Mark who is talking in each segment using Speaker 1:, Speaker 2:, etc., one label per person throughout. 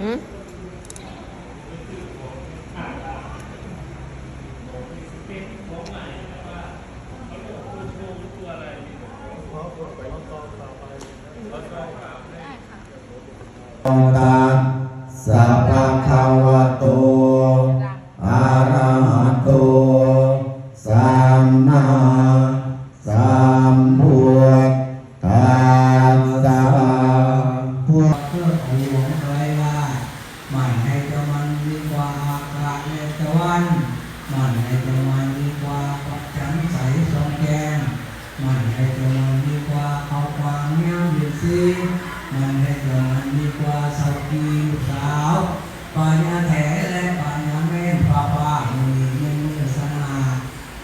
Speaker 1: หืม
Speaker 2: โมตัสสะภะคะวะโตอะระหะโตสัมมาสัมพุทธัสสะพวก
Speaker 3: เพื่อของหลวงไว้ว่ามันให้ตะมันมีกว่าอากาศในตะวัน มันให้ตะมันมีกว่าปัจจันใสสองแกงมันให้ตะมันมีกว่าเอาความเงี้ยวเดือดซีมันให้ตะมันมีกว่าสาวกีสาวปัญญาแถและปัญญาเม่นปาปามือมือมือสนา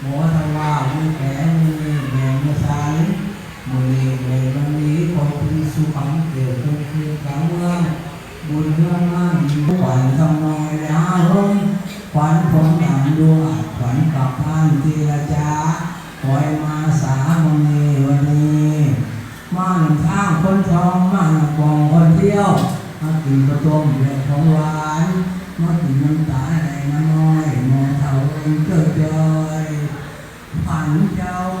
Speaker 3: หมอทว่ามือแขนมือแม่มือสันมือนี้เลยวันนี้ขอคุณสุขังเกิดขึ้นคืนกลางเมืองบุญเมืองมั่นขวัญทำนอยและอารมณ์ขวัญผมหนังดวงขวัญกับท่านทีละจ้าคอยมาสามนีวันนี้มาหนึ่งข้างคนทองมาหนึ่งกองคนเที่ยวมากินข้าวต้มและของหวานมากินน้ำตาแดงน้อยมองเท่าเองเกิดจอยฝันเจ้าเจ้า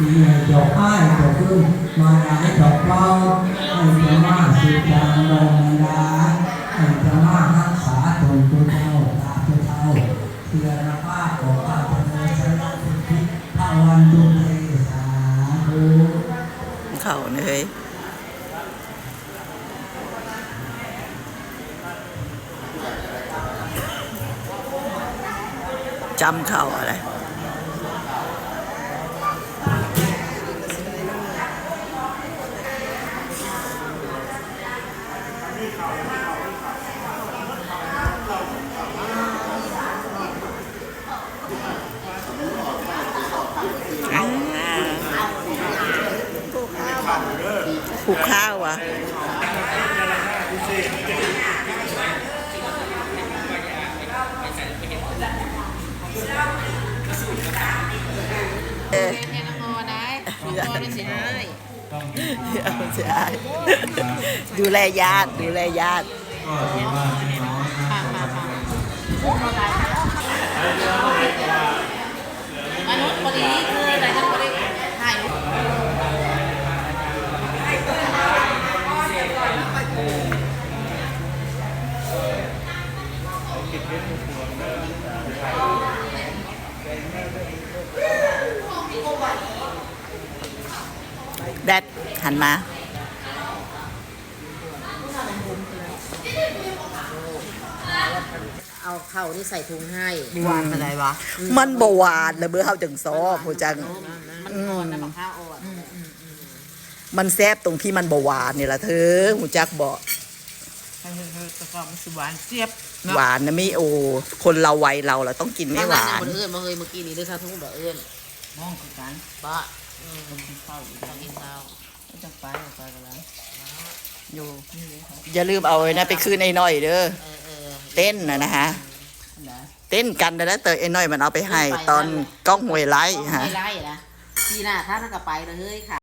Speaker 3: เนี่ยที่เจ้าให้จบขึ้นมาได้เจ้าเป้าให้เจ้ามาสุจางลงดาให้เจ้ามารักษาตนตัวเจ้าตาตัวเจ้าเพื่อระป้าขอข้าพเจ้าชนะสุขิภาวันตุเตสาธุ
Speaker 1: เขาเนี่ยเฮ้ยจำเข่าอะไร ผูกข้าวอะเออ
Speaker 4: แค่น้ำมอได้น้ำมอได้เสียหาย
Speaker 1: เอาใช่ดูแลญาติ ดูแลญาติ
Speaker 3: ก็ถือว่าเป็นน้อยนะ
Speaker 4: ค่ะค่ะค่ะมนุษย์บริคืออะไรทั้งบริถ่ายรูป
Speaker 1: แดดหันมา
Speaker 4: เอาเข่านี่ใส่ถุงให้
Speaker 1: หวานอะไรวะมันบหวานเลยเบื่อเขาจังซอผู้จัง
Speaker 4: มันอ่อนนะบักข้าวอ่อน
Speaker 1: มันแซบตรงที่มันบหวานนี่แหละเธอหูจักบอก
Speaker 5: เฮ้ยๆๆแต่ก็มันสิหวานเจี๊ยบ
Speaker 1: หวานนะไม่โอ คนเราวัยเราเราต้องกินไม่หวาน
Speaker 4: บนเอื้อนมาเฮยเมื่อกี้นี้ด้วยซาทุ่งแบบเอื้อน
Speaker 5: มองคือกัน
Speaker 4: บะอืม
Speaker 5: กินข้าวอยู่
Speaker 4: ทำกินข้าว
Speaker 5: ก็จะไปก็ไปกันแล้ว
Speaker 1: อยู่อย่าลืมเอาไอ้นะไปคืนไอ้น้อยเด้อ
Speaker 4: เออเออ
Speaker 1: เต้นนะนะฮะ
Speaker 5: อันไหน
Speaker 1: เต้นกันนะเตยไอ้น้อยมันเอาไปให้ตอนกล้องหวยไล่ฮะ
Speaker 4: ไม่ไล่นะทีหน้าถ้าถ้ากลับไปเลยเฮ้ยค่ะ